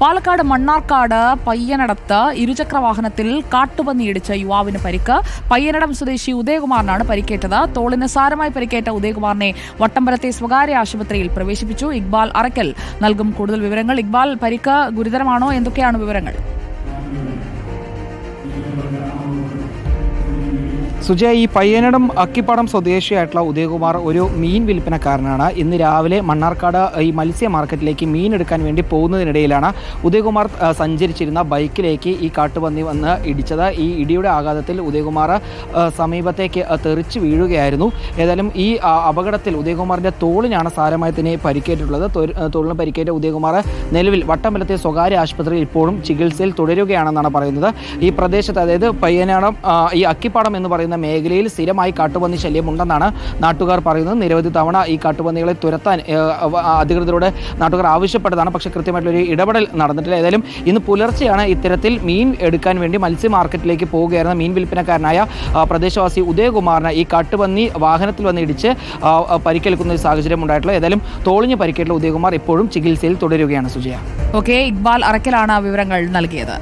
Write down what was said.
പാലക്കാട് മണ്ണാർക്കാട് പയ്യനടത്ത് ഇരുചക്ര വാഹനത്തിൽ കാട്ടുപന്നിയിടിച്ച യുവാവിന് പരിക്ക്. പയ്യനടം സ്വദേശി ഉദയകുമാറിനാണ് പരിക്കേറ്റത്. തോളിന് സാരമായി പരിക്കേറ്റ ഉദയകുമാറിനെ വട്ടമ്പലത്തെ സ്വകാര്യ ആശുപത്രിയിൽ പ്രവേശിപ്പിച്ചു. ഇക്ബാൽ അറക്കൽ നൽകും കൂടുതൽ വിവരങ്ങൾ. ഇക്ബാൽ പരിക്ക് ഗുരുതരമാണോ? എന്തൊക്കെയാണ് വിവരങ്ങൾ? സുജയ ഈ പയ്യനടം അക്കിപ്പാടം സ്വദേശിയായിട്ടുള്ള ഉദയകുമാർ ഒരു മീൻ വിൽപ്പനക്കാരനാണ്. ഇന്ന് രാവിലെ മണ്ണാർക്കാട് ഈ മത്സ്യ മാർക്കറ്റിലേക്ക് മീൻ എടുക്കാൻ വേണ്ടി പോകുന്നതിനിടയിലാണ് ഉദയകുമാർ സഞ്ചരിച്ചിരുന്ന ബൈക്കിലേക്ക് ഈ കാട്ടുപന്നി വന്ന് ഇടിച്ചത്. ഈ ഇടിയുടെ ആഘാതത്തിൽ ഉദയകുമാർ സമീപത്തേക്ക് തെറിച്ച് വീഴുകയായിരുന്നു. ഏതായാലും ഈ അപകടത്തിൽ ഉദയകുമാറിന്റെ തോളിനാണ് സാരമായി തന്നെ പരിക്കേറ്റിട്ടുള്ളത്. തോളിന് പരിക്കേറ്റ ഉദയകുമാർ നിലവിൽ വട്ടമ്പലത്തെ സ്വകാര്യ ആശുപത്രിയിൽ ഇപ്പോഴും ചികിത്സയിൽ തുടരുകയാണെന്നാണ് പറയുന്നത്. ഈ പ്രദേശത്ത് അതായത് പയ്യനാടം ഈ അക്കിപ്പാടം എന്ന് പറയുന്ന മേഖലയിൽ സ്ഥിരമായി കാട്ടുപന്നി ശല്യമുണ്ടെന്നാണ് നാട്ടുകാർ പറയുന്നത്. നിരവധി തവണ ഈ കാട്ടുപന്നികളെ തുരത്താൻ അധികൃതരോട് നാട്ടുകാർ ആവശ്യപ്പെട്ടതാണ്. പക്ഷേ കൃത്യമായിട്ടുള്ളൊരു ഇടപെടൽ നടന്നിട്ടില്ല. ഏതായാലും ഇന്ന് പുലർച്ചെയാണ് ഇത്തരത്തിൽ മീൻ എടുക്കാൻ വേണ്ടി മത്സ്യ മാർക്കറ്റിലേക്ക് പോവുകയായിരുന്ന മീൻ വിൽപ്പനക്കാരനായ പ്രദേശവാസി ഉദയകുമാറിനെ ഈ കാട്ടുപന്നി വാഹനത്തിൽ വന്ന് ഇടിച്ച് പരിക്കേൽക്കുന്ന ഒരു സാഹചര്യം ഉണ്ടായിട്ടുള്ളത് ഏതായാലും തോളിഞ്ഞ് പരിക്കേറ്റുള്ള ഉദയകുമാർ ഇപ്പോഴും ചികിത്സയിൽ തുടരുകയാണ് സുജയ. ഓക്കെ ഇക്ബാൽ അറക്കലാണ് വിവരങ്ങൾ നൽകിയത്.